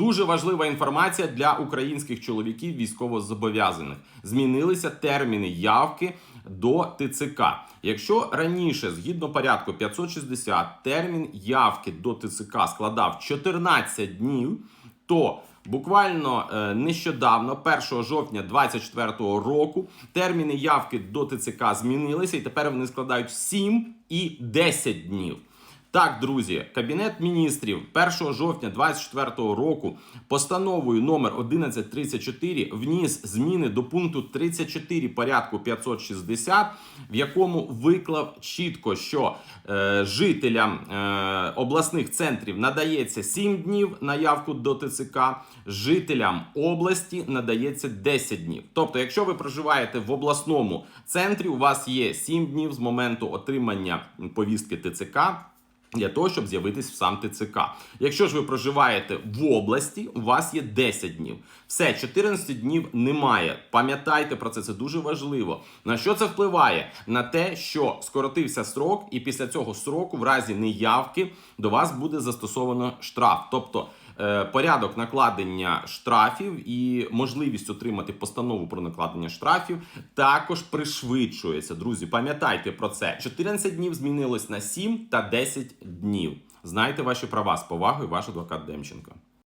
Дуже важлива інформація для українських чоловіків військовозобов'язаних. Змінилися терміни явки до ТЦК. Якщо раніше, згідно порядку 560, термін явки до ТЦК складав 14 днів, то буквально е, нещодавно, 1 жовтня 2024 року, терміни явки до ТЦК змінилися, і тепер вони складають 7 і 10 днів. Так, друзі, Кабінет міністрів 1 жовтня 2024 року постановою номер 1134 вніс зміни до пункту 34 порядку 560, в якому виклав чітко, що е, жителям е, обласних центрів надається 7 днів на явку до ТЦК, жителям області надається 10 днів. Тобто, якщо ви проживаєте в обласному центрі, у вас є 7 днів з моменту отримання повістки ТЦК для того, щоб з'явитись в сам ТЦК. Якщо ж ви проживаєте в області, у вас є 10 днів. Все, 14 днів немає. Пам'ятайте про це, це дуже важливо. На що це впливає? На те, що скоротився срок, і після цього сроку, в разі неявки, до вас буде застосовано штраф. Тобто е, порядок накладення штрафів і можливість отримати постанову про накладення штрафів також пришвидшується. Друзі, пам'ятайте про це. 14 днів змінилось на 7 та 10 днів. Знайте ваші права з повагою, ваш адвокат Демченко.